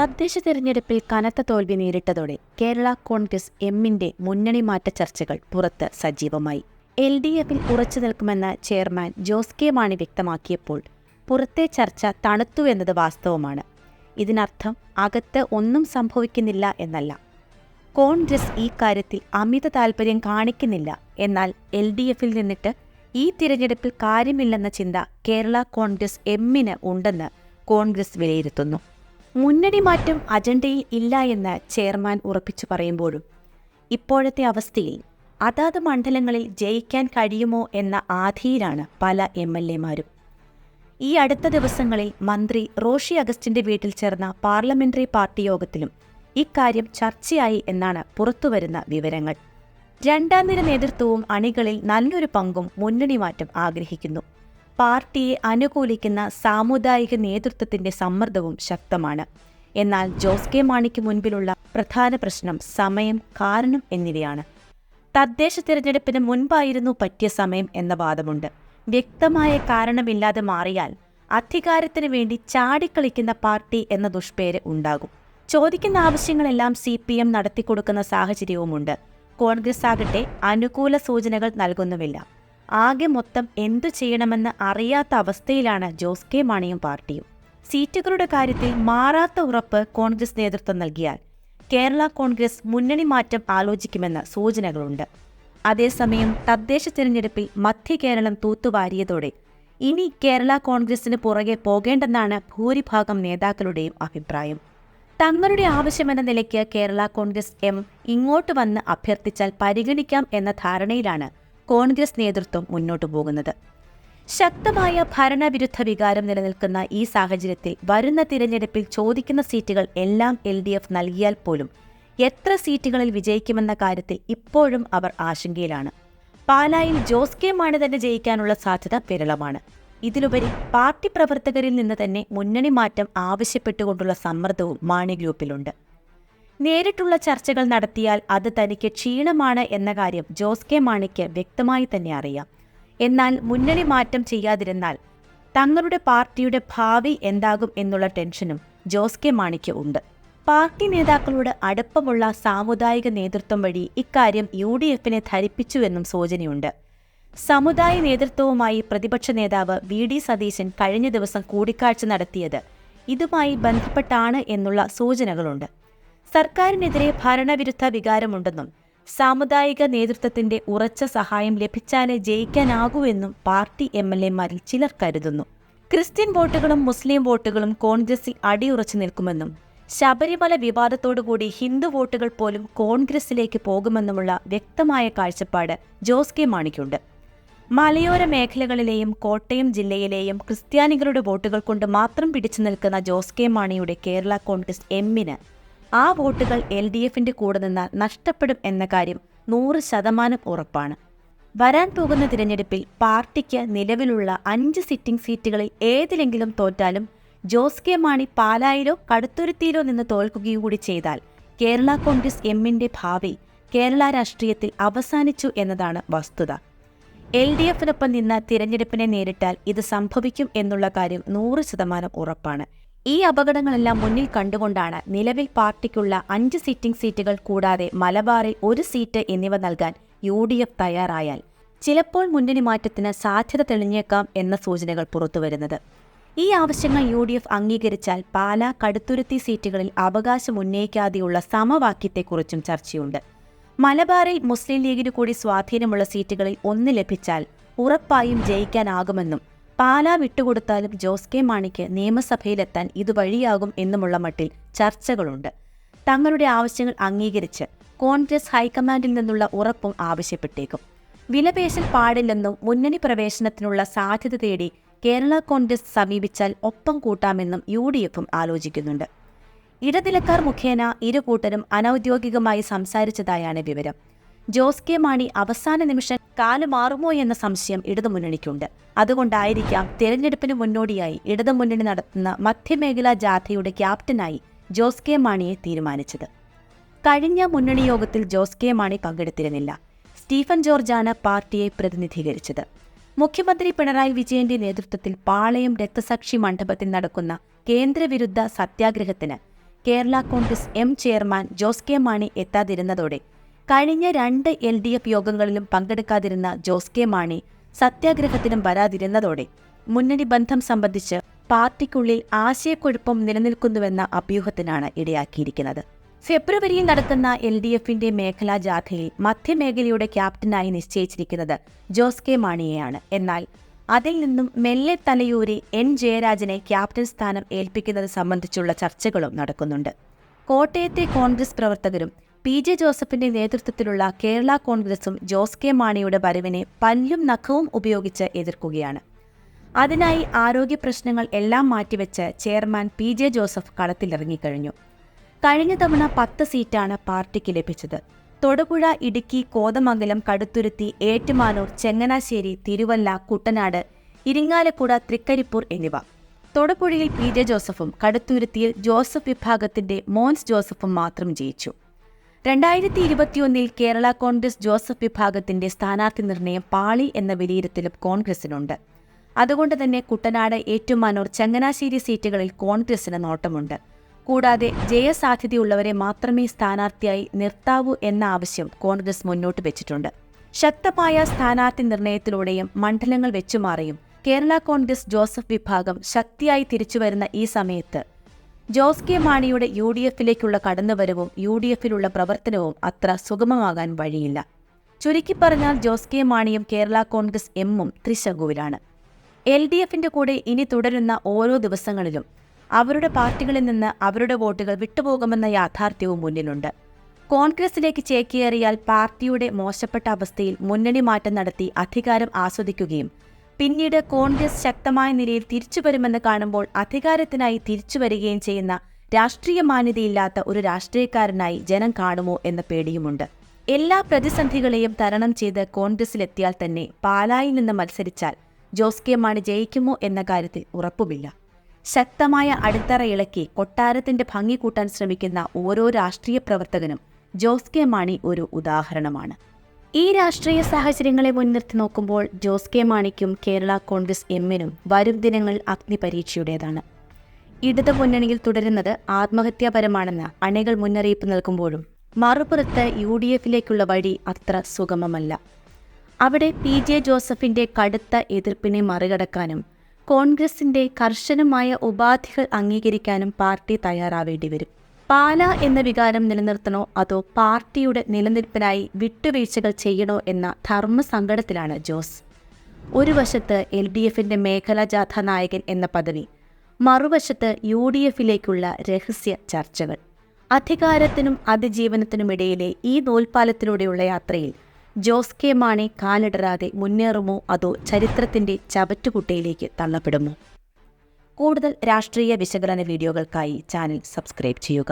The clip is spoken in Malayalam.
തദ്ദേശ തെരഞ്ഞെടുപ്പിൽ കനത്ത തോൽവി നേരിട്ടതോടെ കേരള കോൺഗ്രസ് എമ്മിന്റെ മുന്നണി മാറ്റ ചർച്ചകൾ പുറത്ത് സജീവമായി. എൽ ഡി എഫിൽ ഉറച്ചു നിൽക്കുമെന്ന ചെയർമാൻ ജോസ് കെ മാണി വ്യക്തമാക്കിയപ്പോൾ പുറത്തെ ചർച്ച തണുത്തു എന്നത് വാസ്തവമാണ്. ഇതിനർത്ഥം അകത്ത് ഒന്നും സംഭവിക്കുന്നില്ല എന്നല്ല. കോൺഗ്രസ് ഈ കാര്യത്തിൽ അമിത താൽപ്പര്യം കാണിക്കുന്നില്ല. എന്നാൽ എൽ ഡി എഫിൽ നിന്നിട്ട് ഈ തിരഞ്ഞെടുപ്പിൽ കാര്യമില്ലെന്ന ചിന്ത കേരള കോൺഗ്രസ് എമ്മിന് ഉണ്ടെന്ന് കോൺഗ്രസ് വിലയിരുത്തുന്നു. മുന്നണി മാറ്റം അജണ്ടയിൽ ഇല്ല എന്ന് ചെയർമാൻ ഉറപ്പിച്ചു പറയുമ്പോഴും ഇപ്പോഴത്തെ അവസ്ഥയിൽ അതാത് മണ്ഡലങ്ങളിൽ ജയിക്കാൻ കഴിയുമോ എന്ന ആധിയിലാണ് പല എം എൽ എമാരും. ഈ അടുത്ത ദിവസങ്ങളിൽ മന്ത്രി റോഷി അഗസ്റ്റിന്റെ വീട്ടിൽ ചേർന്ന പാർലമെന്ററി പാർട്ടി യോഗത്തിലും ഇക്കാര്യം ചർച്ചയായി എന്നാണ് പുറത്തുവരുന്ന വിവരങ്ങൾ. രണ്ടാം നിര നേതൃത്വവും അണികളിൽ നല്ലൊരു പങ്കും മുന്നണി മാറ്റം ആഗ്രഹിക്കുന്നു. പാർട്ടിയെ അനുകൂലിക്കുന്ന സാമുദായിക നേതൃത്വത്തിന്റെ സമ്മർദ്ദവും ശക്തമാണ്. എന്നാൽ ജോസ് കെ മാണിക്ക് മുൻപിലുള്ള പ്രധാന പ്രശ്നം സമയം കാരണം എന്നിവയാണ്. തദ്ദേശ തിരഞ്ഞെടുപ്പിന് മുൻപായിരുന്നു പറ്റിയ സമയം എന്ന വാദമുണ്ട്. വ്യക്തമായ കാരണമില്ലാതെ മാറിയാൽ അധികാരത്തിന് വേണ്ടി ചാടിക്കളിക്കുന്ന പാർട്ടി എന്ന ദുഷ്പേര് ഉണ്ടാകും. ചോദിക്കുന്ന ആവശ്യങ്ങളെല്ലാം സി പി എം നടത്തിക്കൊടുക്കുന്ന സാഹചര്യവുമുണ്ട്. കോൺഗ്രസ് ആകട്ടെ അനുകൂല സൂചനകൾ നൽകുന്നുമില്ല. ആകെ മൊത്തം എന്തു ചെയ്യണമെന്ന് അറിയാത്ത അവസ്ഥയിലാണ് ജോസ് കെ. മാണിയും പാർട്ടിയും. സീറ്റുകളുടെ കാര്യത്തിൽ മാറാത്ത ഉറപ്പ് കോൺഗ്രസ് നേതൃത്വം നൽകിയാൽ കേരള കോൺഗ്രസ് മുന്നണി മാറ്റം ആലോചിക്കുമെന്ന് സൂചനകളുണ്ട്. അതേസമയം തദ്ദേശ തിരഞ്ഞെടുപ്പിൽ മധ്യ കേരളം തൂത്തുവാരിയതോടെ ഇനി കേരള കോൺഗ്രസിന് പുറകെ പോകേണ്ടെന്നാണ് ഭൂരിഭാഗം നേതാക്കളുടെയും അഭിപ്രായം. തങ്ങളുടെ ആവശ്യമെന്ന നിലയ്ക്ക് കേരള കോൺഗ്രസ് എം ഇങ്ങോട്ട് വന്ന് അഭ്യർത്ഥിച്ചാൽ പരിഗണിക്കാം എന്ന ധാരണയിലാണ് കോൺഗ്രസ് നേതൃത്വം മുന്നോട്ടു പോകുന്നത്. ശക്തമായ ഭരണവിരുദ്ധ വികാരം നിലനിൽക്കുന്ന ഈ സാഹചര്യത്തിൽ വരുന്ന തിരഞ്ഞെടുപ്പിൽ ചോദിക്കുന്ന സീറ്റുകൾ എല്ലാം എൽ ഡി എഫ് നൽകിയാൽ പോലും എത്ര സീറ്റുകളിൽ വിജയിക്കുമെന്ന കാര്യത്തിൽ ഇപ്പോഴും അവർ ആശങ്കയിലാണ്. പാലായിൽ ജോസ് കെ മാണി തന്നെ ജയിക്കാനുള്ള സാധ്യത വിരളമാണ്. ഇതിലുപരി പാർട്ടി പ്രവർത്തകരിൽ നിന്ന് തന്നെ മുന്നണി മാറ്റം ആവശ്യപ്പെട്ടുകൊണ്ടുള്ള സമ്മർദ്ദവും മാണി ഗ്രൂപ്പിലുണ്ട്. നേരിട്ടുള്ള ചർച്ചകൾ നടത്തിയാൽ അത് തനിക്ക് ക്ഷീണമാണ് എന്ന കാര്യം ജോസ് കെ മാണിക്ക് വ്യക്തമായി തന്നെ അറിയാം. എന്നാൽ മുന്നണി മാറ്റം ചെയ്യാതിരുന്നാൽ തങ്ങളുടെ പാർട്ടിയുടെ ഭാവി എന്താകും എന്നുള്ള ടെൻഷനും ജോസ് കെ മാണിക്ക് ഉണ്ട്. പാർട്ടി നേതാക്കളോട് അടുപ്പമുള്ള സാമുദായിക നേതൃത്വം വഴി ഇക്കാര്യം യു ഡി എഫിനെ ധരിപ്പിച്ചുവെന്നും സൂചനയുണ്ട്. സമുദായ നേതൃത്വവുമായി പ്രതിപക്ഷ നേതാവ് വി ഡി സതീശൻ കഴിഞ്ഞ ദിവസം കൂടിക്കാഴ്ച നടത്തിയത് ഇതുമായി ബന്ധപ്പെട്ടാണ് എന്നുള്ള സൂചനകളുണ്ട്. സർക്കാരിനെതിരെ ഭരണവിരുദ്ധ വികാരമുണ്ടെന്നും സാമുദായിക നേതൃത്വത്തിന്റെ ഉറച്ച സഹായം ലഭിച്ചാലേ ജയിക്കാനാകൂ എന്നും പാർട്ടി എം എൽ എമാരിൽ ചിലർ കരുതുന്നു. ക്രിസ്ത്യൻ വോട്ടുകളും മുസ്ലിം വോട്ടുകളും കോൺഗ്രസിൽ അടിയുറച്ചു നിൽക്കുമെന്നും ശബരിമല വിവാദത്തോടുകൂടി ഹിന്ദു വോട്ടുകൾ പോലും കോൺഗ്രസിലേക്ക് പോകുമെന്നുമുള്ള വ്യക്തമായ കാഴ്ചപ്പാട് ജോസ് കെ മാണിക്കുണ്ട്. മലയോര മേഖലകളിലെയും കോട്ടയം ജില്ലയിലെയും ക്രിസ്ത്യാനികളുടെ വോട്ടുകൾ കൊണ്ട് മാത്രം പിടിച്ചു നിൽക്കുന്ന ജോസ് കെ മാണിയുടെ കേരള കോൺഗ്രസ് എമ്മിന് ആ വോട്ടുകൾ എൽ ഡി എഫിന്റെ കൂടെ നിന്നാൽ നഷ്ടപ്പെടും എന്ന കാര്യം നൂറ് ശതമാനം ഉറപ്പാണ്. വരാൻ പോകുന്ന തിരഞ്ഞെടുപ്പിൽ പാർട്ടിക്ക് നിലവിലുള്ള അഞ്ച് സിറ്റിംഗ് സീറ്റുകളിൽ ഏതിലെങ്കിലും തോറ്റാലും ജോസ് കെ മാണി പാലായിലോ കടുത്തുരുത്തിയിലോ നിന്ന് തോൽക്കുകയും കൂടി ചെയ്താൽ കേരള കോൺഗ്രസ് എമ്മിന്റെ ഭാവി കേരള രാഷ്ട്രീയത്തിൽ അവസാനിച്ചു എന്നതാണ് വസ്തുത. എൽ ഡി എഫിനൊപ്പം നിന്ന തിരഞ്ഞെടുപ്പിനെ നേരിട്ടാൽ ഇത് സംഭവിക്കും എന്നുള്ള കാര്യം നൂറ് ശതമാനം ഉറപ്പാണ്. ഈ അപകടങ്ങളെല്ലാം മുന്നിൽ കണ്ടുകൊണ്ടാണ് നിലവിൽ പാർട്ടിക്കുള്ള അഞ്ച് സിറ്റിംഗ് സീറ്റുകൾ കൂടാതെ മലബാറിൽ ഒരു സീറ്റ് എന്നിവ നൽകാൻ യു ഡി എഫ് തയ്യാറായാൽ. ചിലപ്പോൾ മുന്നണി മാറ്റത്തിന് സാധ്യത തെളിഞ്ഞേക്കാം എന്ന സൂചനകൾ പുറത്തുവരുന്നത്. ഈ ആവശ്യങ്ങൾ യു ഡി എഫ് അംഗീകരിച്ചാൽ പാല കടുത്തുരുത്തി സീറ്റുകളിൽ അവകാശം ഉന്നയിക്കാതെയുള്ള സമവാക്യത്തെക്കുറിച്ചും ചർച്ചയുണ്ട്. മലബാറിൽ മുസ്ലിം ലീഗിനു കൂടി സ്വാധീനമുള്ള സീറ്റുകളിൽ ഒന്ന് ലഭിച്ചാൽ ഉറപ്പായും ജയിക്കാനാകുമെന്നും പാലാ വിട്ടുകൊടുത്താലും ജോസ് കെ മാണിക്ക് നിയമസഭയിലെത്താൻ ഇത് വഴിയാകും എന്നുമുള്ള മട്ടിൽ ചർച്ചകളുണ്ട്. തങ്ങളുടെ ആവശ്യങ്ങൾ അംഗീകരിച്ച് കോൺഗ്രസ് ഹൈക്കമാൻഡിൽ നിന്നുള്ള ഉറപ്പും ആവശ്യപ്പെട്ടേക്കും. വിലപേശൽ പാടില്ലെന്നും മുന്നണി പ്രവേശനത്തിനുള്ള സാധ്യത തേടി കേരള കോൺഗ്രസ് സമീപിച്ചാൽ ഒപ്പം കൂട്ടാമെന്നും യു ഡി എഫും ആലോചിക്കുന്നുണ്ട്. ഇടനിലക്കാർ മുഖേന ഇരു കൂട്ടരും അനൌദ്യോഗികമായി സംസാരിച്ചതായാണ് വിവരം. ജോസ് കെ മാണി അവസാന നിമിഷം കാലുമാറുമോ എന്ന സംശയം ഇടതുമുന്നണിക്കുണ്ട്. അതുകൊണ്ടായിരിക്കാം തെരഞ്ഞെടുപ്പിന് മുന്നോടിയായി ഇടതുമുന്നണി നടത്തുന്ന മധ്യമേഖലാ ജാഥയുടെ ക്യാപ്റ്റനായി ജോസ് കെ മാണിയെ തീരുമാനിച്ചത്. കഴിഞ്ഞ മുന്നണി യോഗത്തിൽ ജോസ് കെ മാണി പങ്കെടുത്തിരുന്നില്ല. സ്റ്റീഫൻ ജോർജാണ് പാർട്ടിയെ പ്രതിനിധീകരിച്ചത്. മുഖ്യമന്ത്രി പിണറായി വിജയന്റെ നേതൃത്വത്തിൽ പാളയം രക്തസാക്ഷി മണ്ഡപത്തിൽ നടക്കുന്ന കേന്ദ്രവിരുദ്ധ സത്യാഗ്രഹത്തിന് Kerala Congress M chairman Jose K Mani എത്താതിരുന്നതോടെ കഴിഞ്ഞ രണ്ട് എൽ ഡി എഫ് യോഗങ്ങളിലും പങ്കെടുക്കാതിരുന്ന ജോസ് കെ മാണി സത്യാഗ്രഹത്തിനും വരാതിരുന്നതോടെ മുന്നണി ബന്ധം സംബന്ധിച്ച് പാർട്ടിക്കുള്ളിൽ ആശയക്കുഴപ്പം നിലനിൽക്കുന്നുവെന്ന അഭ്യൂഹത്തിനാണ് ഇടയാക്കിയിരിക്കുന്നത്. ഫെബ്രുവരിയിൽ നടക്കുന്ന എൽ ഡി എഫിന്റെ മേഖലാ ജാഥയിൽ മധ്യമേഖലയുടെ ക്യാപ്റ്റനായി നിശ്ചയിച്ചിരിക്കുന്നത് ജോസ് കെ മാണിയെയാണ്. എന്നാൽ അതിൽ നിന്നും മെല്ലെ തലയൂരി എൻ ജയരാജനെ ക്യാപ്റ്റൻ സ്ഥാനം ഏൽപ്പിക്കുന്നത് സംബന്ധിച്ചുള്ള ചർച്ചകളും നടക്കുന്നുണ്ട്. കോട്ടയത്തെ കോൺഗ്രസ് പ്രവർത്തകരും പി ജെ ജോസഫിന്റെ നേതൃത്വത്തിലുള്ള കേരള കോൺഗ്രസും ജോസ് കെ മാണിയുടെ വരവിനെ പല്ലും നഖവും ഉപയോഗിച്ച് എതിർക്കുകയാണ്. അതിനായി ആരോഗ്യ പ്രശ്നങ്ങൾ എല്ലാം മാറ്റിവെച്ച് ചെയർമാൻ പി ജെ ജോസഫ് കളത്തിലിറങ്ങിക്കഴിഞ്ഞു. കഴിഞ്ഞ തവണ പത്ത് സീറ്റാണ് പാർട്ടിക്ക് ലഭിച്ചത്. തൊടുപുഴ ഇടുക്കി കോതമംഗലം കടുത്തുരുത്തി ഏറ്റുമാനൂർ ചെങ്ങനാശ്ശേരി തിരുവല്ല കുട്ടനാട് ഇരിങ്ങാലക്കുട തൃക്കരിപ്പൂർ എന്നിവ. തൊടുപുഴയിൽ പി ജെ ജോസഫും കടുത്തുരുത്തിയിൽ ജോസഫ് വിഭാഗത്തിന്റെ മോൻസ് ജോസഫും മാത്രം ജയിച്ചു. രണ്ടായിരത്തി ഇരുപത്തിയൊന്നിൽ കേരള കോൺഗ്രസ് ജോസഫ് വിഭാഗത്തിന്റെ സ്ഥാനാർത്ഥി നിർണയം പാളി എന്ന വിലയിരുത്തലും കോൺഗ്രസിനുണ്ട്. അതുകൊണ്ട് തന്നെ കുട്ടനാട് ഏറ്റുമാനൂർ ചങ്ങനാശ്ശേരി സീറ്റുകളിൽ കോൺഗ്രസിന് നോട്ടമുണ്ട്. കൂടാതെ ജയസാധ്യതയുള്ളവരെ മാത്രമേ സ്ഥാനാർത്ഥിയായി നിർത്താവൂ എന്ന ആവശ്യം കോൺഗ്രസ് മുന്നോട്ട് വെച്ചിട്ടുണ്ട്. ശക്തമായ സ്ഥാനാർത്ഥി നിർണയത്തിലൂടെയും മണ്ഡലങ്ങൾ വെച്ചുമാറിയും കേരള കോൺഗ്രസ് ജോസഫ് വിഭാഗം ശക്തിയായി തിരിച്ചുവരുന്ന ഈ സമയത്ത് ജോസ് കെ മാണിയുടെ യു ഡി എഫിലേക്കുള്ള കടന്നുവരവും യു ഡി എഫിലുള്ള പ്രവർത്തനവും അത്ര സുഗമമാകാൻ വഴിയില്ല. ചുരുക്കി പറഞ്ഞാൽ ജോസ് കെ മാണിയും കേരള കോൺഗ്രസ് എമ്മും ത്രിശങ്കുവിലാണ്. എൽ ഡി എഫിന്റെ കൂടെ ഇനി തുടരുന്ന ഓരോ ദിവസങ്ങളിലും അവരുടെ പാർട്ടികളിൽ നിന്ന് അവരുടെ വോട്ടുകൾ വിട്ടുപോകുമെന്ന യാഥാർത്ഥ്യവും മുന്നിലുണ്ട്. കോൺഗ്രസിലേക്ക് ചേക്കേറിയാൽ പാർട്ടിയുടെ മോശപ്പെട്ട അവസ്ഥയിൽ മുന്നണി മാറ്റം നടത്തി അധികാരം ആസ്വദിക്കുകയും പിന്നീട് കോൺഗ്രസ് ശക്തമായ നിലയിൽ തിരിച്ചുവരുമെന്ന് കാണുമ്പോൾ അധികാരത്തിനായി തിരിച്ചുവരികയും ചെയ്യുന്ന രാഷ്ട്രീയ മാന്യതയില്ലാത്ത ഒരു രാഷ്ട്രീയക്കാരനായി ജനം കാണുമോ എന്ന പേടിയുമുണ്ട്. എല്ലാ പ്രതിസന്ധികളെയും തരണം ചെയ്ത് കോൺഗ്രസിലെത്തിയാൽ തന്നെ പാലായിൽ നിന്ന് മത്സരിച്ചാൽ ജോസ് കെ മാണി ജയിക്കുമോ എന്ന കാര്യത്തിൽ ഉറപ്പുമില്ല. ശക്തമായ അടിത്തറ ഇളക്കി കൊട്ടാരത്തിന്റെ ഭംഗി കൂട്ടാൻ ശ്രമിക്കുന്ന ഓരോ രാഷ്ട്രീയ പ്രവർത്തകനും ജോസ് കെ മാണി ഒരു ഉദാഹരണമാണ്. ഈ രാഷ്ട്രീയ സാഹചര്യങ്ങളെ മുൻനിർത്തി നോക്കുമ്പോൾ ജോസ് കെ മാണിക്കും കേരള കോൺഗ്രസ് എമ്മിനും വരും ദിനങ്ങൾ അഗ്നിപരീക്ഷയുടേതാണ് ഇടതു മുന്നണിയിൽ തുടരുന്നത് ആത്മഹത്യാപരമാണെന്ന് അണികൾ മുന്നറിയിപ്പ് നൽകുമ്പോഴും മറുപുറത്ത് യു ഡി എഫിലേക്കുള്ള വഴി അത്ര സുഗമമല്ല. അവിടെ പി ജെ ജോസഫിന്റെ കടുത്ത എതിർപ്പിനെ മറികടക്കാനും കോൺഗ്രസിന്റെ കർശനമായ ഉപാധികൾ അംഗീകരിക്കാനും പാർട്ടി തയ്യാറാവേണ്ടി വരും. പാല എന്ന വികാരം നിലനിർത്തണോ? അതോ പാർട്ടിയുടെ നിലനിൽപ്പിനായി വിട്ടുവീഴ്ചകൾ ചെയ്യണോ എന്ന ധർമ്മസങ്കടത്തിലാണ് ജോസ്. ഒരു വശത്ത് എൽ ഡി എഫിന്റെ മേഖലാ ജാഥ നായകൻ എന്ന പദവി മറുവശത്ത് യു ഡി എഫിലേക്കുള്ള രഹസ്യ ചർച്ചകൾ. അധികാരത്തിനും അതിജീവനത്തിനുമിടയിലെ ഈ നൂൽപ്പാലത്തിലൂടെയുള്ള യാത്രയിൽ ജോസ് കെ മാണി കാലിടറാതെ മുന്നേറുമോ? അതോ ചരിത്രത്തിന്റെ ചവറ്റുകുട്ടയിലേക്ക് തള്ളപ്പെടുമോ? കൂടുതൽ രാഷ്ട്രീയ വിശകലന വീഡിയോകൾക്കായി ചാനൽ സബ്സ്ക്രൈബ് ചെയ്യുക.